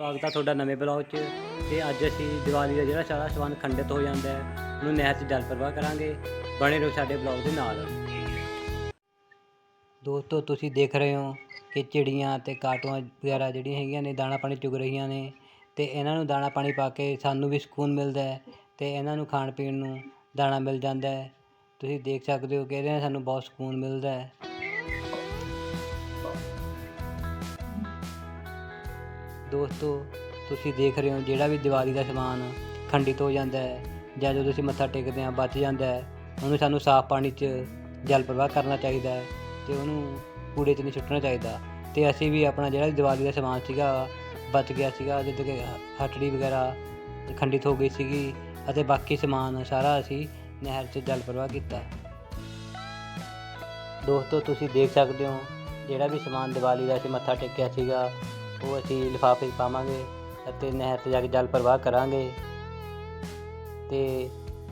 ਸਵਾਗਤ ਹੈ ਤੁਹਾਡਾ ਨਵੇਂ ਬਲੌਗ 'ਚ। ਤੇ ਅੱਜ ਅਸੀਂ ਦੀਵਾਲੀ ਦਾ ਜਿਹੜਾ ਸਾਰਾ ਸਮਾਨ ਖੰਡਿਤ ਹੋ ਜਾਂਦਾ ਹੈ, ਉਹਨੂੰ ਨਹਿਰ 'ਚ ਜਲ ਪ੍ਰਵਾਹ ਕਰਾਂਗੇ। ਬਣੇ ਰਹੋ ਸਾਡੇ ਬਲੌਗ ਦੇ ਨਾਲ। ਦੋਸਤੋ, ਤੁਸੀਂ ਦੇਖ ਰਹੇ ਹੋ ਕਿ ਚਿੜੀਆਂ ਤੇ ਕਾਟੂਆਂ ਵਗੈਰਾ ਜਿਹੜੀਆਂ ਹੈਗੀਆਂ ਨੇ, ਦਾਣਾ ਪਾਣੀ ਚੁਗ ਰਹੀਆਂ ਨੇ। ਤੇ ਇਹਨਾਂ ਨੂੰ ਦਾਣਾ ਪਾਣੀ ਪਾ ਕੇ ਸਾਨੂੰ ਵੀ ਸਕੂਨ ਮਿਲਦਾ ਹੈ ਤੇ ਇਹਨਾਂ ਨੂੰ ਖਾਣ ਪੀਣ ਨੂੰ ਦਾਣਾ ਮਿਲ ਜਾਂਦਾ ਹੈ। ਤੁਸੀਂ ਦੇਖ ਸਕਦੇ ਹੋ ਕਿ ਇਹਦੇ ਨਾਲ ਸਾਨੂੰ ਬਹੁਤ ਸਕੂਨ ਮਿਲਦਾ ਹੈ। ਦੋਸਤੋ, ਤੁਸੀਂ ਦੇਖ ਰਹੇ ਹੋ ਜਿਹੜਾ ਵੀ ਦੀਵਾਲੀ ਦਾ ਸਮਾਨ ਖੰਡਿਤ ਹੋ ਜਾਂਦਾ ਹੈ ਜਾਂ ਜਦੋਂ ਅਸੀਂ ਮੱਥਾ ਟੇਕਦੇ ਹਾਂ, ਬਚ ਜਾਂਦਾ ਹੈ, ਉਹਨੂੰ ਸਾਨੂੰ ਸਾਫ਼ ਪਾਣੀ 'ਚ ਜਲ ਪ੍ਰਵਾਹ ਕਰਨਾ ਚਾਹੀਦਾ ਹੈ ਤੇ ਉਹਨੂੰ ਕੂੜੇ 'ਚ ਨਹੀਂ ਸੁੱਟਣਾ ਚਾਹੀਦਾ। ਅਤੇ ਅਸੀਂ ਵੀ ਆਪਣਾ ਜਿਹੜਾ ਦੀਵਾਲੀ ਦਾ ਸਮਾਨ ਸੀਗਾ, ਬਚ ਗਿਆ ਸੀਗਾ ਜਿੱਦਾਂ ਕਿ ਹਟੜੀ ਵਗੈਰਾ ਖੰਡਿਤ ਹੋ ਗਈ ਸੀਗੀ ਅਤੇ ਬਾਕੀ ਸਮਾਨ ਸਾਰਾ ਅਸੀਂ ਨਹਿਰ 'ਚ ਜਲ ਪ੍ਰਵਾਹ ਕੀਤਾ ਦੋਸਤੋ, ਤੁਸੀਂ ਦੇਖ ਸਕਦੇ ਹੋ ਜਿਹੜਾ ਵੀ ਸਮਾਨ ਦੀਵਾਲੀ ਦਾ ਅਸੀਂ ਮੱਥਾ ਟੇਕਿਆ ਸੀਗਾ ਉਹ ਅਸੀਂ ਲਿਫਾਫੇ 'ਚ ਪਾਵਾਂਗੇ ਅਤੇ ਨਹਿਰ 'ਤੇ ਜਾ ਕੇ ਜਲ ਪ੍ਰਵਾਹ ਕਰਾਂਗੇ। ਤੇ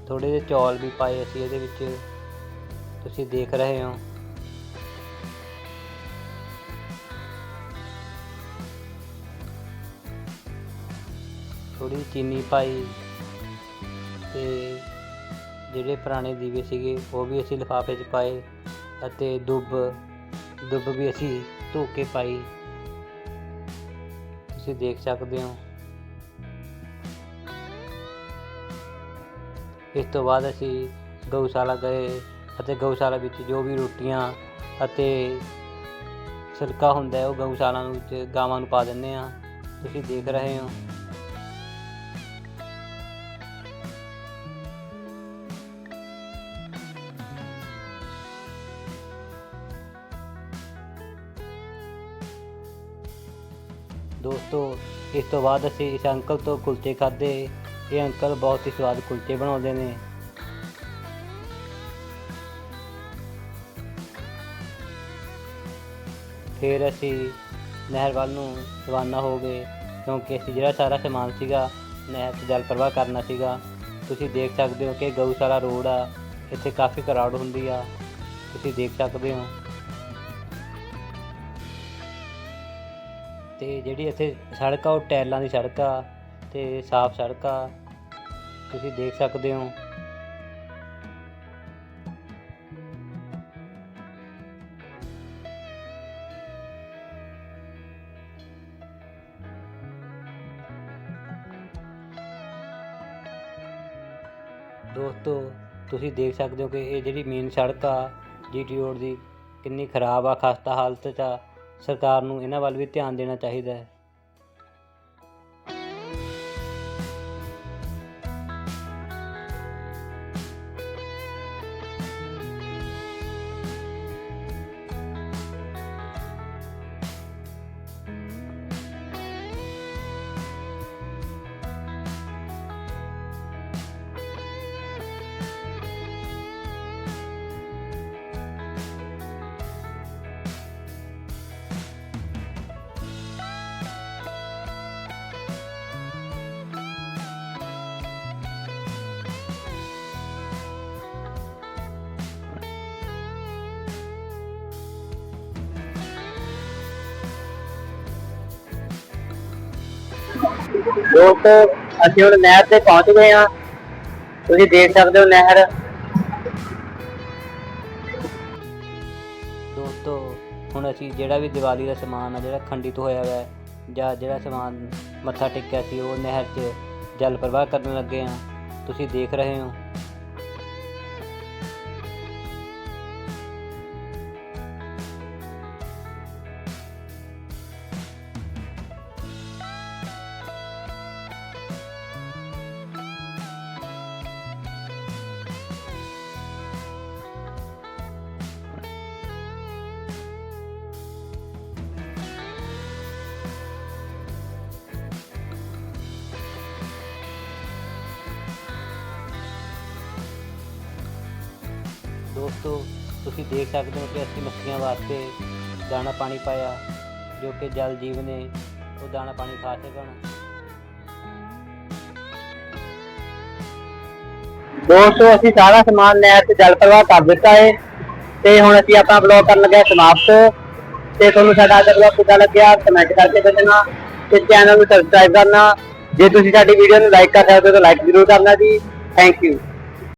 ਥੋੜੇ ਜਿਹੇ ਚੌਲ ਵੀ ਪਾਏ ਅਸੀਂ ਇਹਦੇ ਵਿੱਚ। ਤੁਸੀਂ ਦੇਖ ਰਹੇ ਹੋ। ਥੋੜੀ ਚੀਨੀ ਪਾਈ ਤੇ ਜਿਹੜੇ ਪੁਰਾਣੇ ਦੀਵੇ ਸੀਗੇ, ਉਹ ਵੀ ਅਸੀਂ ਲਿਫਾਫੇ 'ਚ ਪਾਏ ਅਤੇ ਦੁੱਬ ਦੁੱਬ ਵੀ ਅਸੀਂ ਧੋ ਕੇ ਪਾਈ। ਤੁਸੀਂ ਦੇਖ ਸਕਦੇ ਹੋ। ਇਸ ਤੋਂ ਬਾਅਦ ਅਸੀਂ ਗਊਸ਼ਾਲਾ ਗਏ ਅਤੇ ਗਊਸ਼ਾਲਾ ਵਿੱਚ ਜੋ ਵੀ ਰੋਟੀਆਂ ਅਤੇ ਸਿਰਕਾ ਹੁੰਦਾ ਉਹ ਗਊਸ਼ਾਲਾ ਨੂੰ ਵਿੱਚ ਗਾਵਾਂ ਨੂੰ ਪਾ ਦਿੰਦੇ ਆ ਤੁਸੀਂ ਦੇਖ ਰਹੇ ਹੋ। ਦੋਸਤੋ, ਇਸ ਤੋਂ ਬਾਅਦ ਅਸੀਂ ਇਸ ਅੰਕਲ ਤੋਂ ਕੁਲਚੇ ਖਾਦੇ ਇਹ ਅੰਕਲ ਬਹੁਤ ਹੀ ਸਵਾਦ ਕੁਲਚੇ ਬਣਾਉਂਦੇ ਨੇ। ਫਿਰ ਅਸੀਂ ਨਹਿਰ ਵੱਲ ਨੂੰ ਰਵਾਨਾ ਹੋ ਗਏ, ਕਿਉਂਕਿ ਅਸੀਂ ਜਿਹੜਾ ਸਾਰਾ ਸਮਾਨ ਸੀਗਾ, ਨਹਿਰ 'ਚ ਜਲ ਪ੍ਰਵਾਹ ਕਰਨਾ ਸੀਗਾ। ਤੁਸੀਂ ਦੇਖ ਸਕਦੇ ਹੋ ਕਿ ਗਊਸ਼ਾਲਾ ਰੋਡ ਆ, ਇੱਥੇ ਕਾਫੀ ਕਰਾਊਡ ਹੁੰਦੀ ਆ। ਤੁਸੀਂ ਦੇਖ ਸਕਦੇ ਹੋ। ਤੇ ਜਿਹੜੀ ਇੱਥੇ ਸੜਕ ਆ, ਉਹ ਟਾਇਲਾਂ ਦੀ ਸੜਕ ਆ ਤੇ ਸਾਫ਼ ਸੜਕ ਆ। ਤੁਸੀਂ ਦੇਖ ਸਕਦੇ ਹੋ। ਦੋਸਤੋ, ਤੁਸੀਂ ਦੇਖ ਸਕਦੇ ਹੋ ਕਿ ਇਹ ਜਿਹੜੀ ਮੇਨ ਸੜਕ ਆ ਜੀਟੀ ਰੋਡ ਦੀ, ਕਿੰਨੀ ਖਰਾਬ ਆ, ਖਸਤਾ ਹਾਲਤ 'ਚ ਆ। ਸਰਕਾਰ ਨੂੰ ਇਹਨਾਂ ਵੱਲ ਵੀ ਧਿਆਨ ਦੇਣਾ ਚਾਹੀਦਾ ਹੈ। ਦੋਸਤੋ ਅਸੀਂ ਹੁਣ ਨਹਿਰ ਤੇ ਪਹੁੰਚ ਗਏ ਹਾਂ। ਤੁਸੀਂ ਦੇਖ ਸਕਦੇ ਹੋ ਨਹਿਰ। ਦੋਸਤੋ, ਹੁਣ ਅਸੀਂ ਜਿਹੜਾ ਵੀ ਦੀਵਾਲੀ ਦਾ ਸਮਾਨ ਆ, ਜਿਹੜਾ ਖੰਡਿਤ ਹੋਇਆ ਹੋਇਆ ਹੈ ਜਾਂ ਜਿਹੜਾ ਸਮਾਨ ਮੱਥਾ ਟੇਕਿਆ ਸੀ, ਉਹ ਨਹਿਰ 'ਚ ਜਲ ਪ੍ਰਵਾਹ ਕਰਨ ਲੱਗੇ ਹਾਂ। ਤੁਸੀਂ ਦੇਖ ਰਹੇ ਹੋ ਦੋਸਤੋ, ਤੁਸੀਂ ਦੇਖ ਸਕਦੇ ਹੋ ਕਿ ਅਸੀਂ ਮੱਛੀਆਂ ਵਾਸਤੇ ਦਾਣਾ ਪਾਣੀ ਪਾਇਆ, ਜੋ ਕਿ ਜਲ ਜੀਵ ਨੇ, ਉਹ ਦਾਣਾ ਪਾਣੀ ਖਾ ਸਕਣ ਦੋਸਤੋ, ਅਸੀਂ ਸਾਰਾ ਸਮਾਨ ਨਹਿਰ ਤੇ ਜਲ ਪ੍ਰਵਾਹ ਕਰ ਦਿੱਤਾ ਹੈ ਤੇ ਹੁਣ ਅਸੀਂ ਆਪਣਾ ਬਲੌਗ ਕਰਨ ਲੱਗੇ ਸਮਾਪਤ। ਤੇ ਤੁਹਾਨੂੰ ਸਾਡਾ ਅੱਜ ਦਾ ਕਿੱਦਾਂ ਲੱਗਿਆ ਕਮੈਂਟ ਕਰਕੇ ਦੱਸਣਾ, ਤੇ ਚੈਨਲ ਨੂੰ ਸਬਸਕ੍ਰਾਈਬ ਕਰਨਾ। ਜੇ ਤੁਸੀਂ ਸਾਡੀ ਵੀਡੀਓ ਨੂੰ ਲਾਈਕ ਕਰ ਸਕਦੇ ਹੋ, ਤਾਂ ਲਾਈਕ ਜ਼ਰੂਰ ਕਰਨਾ ਜੀ। Thank you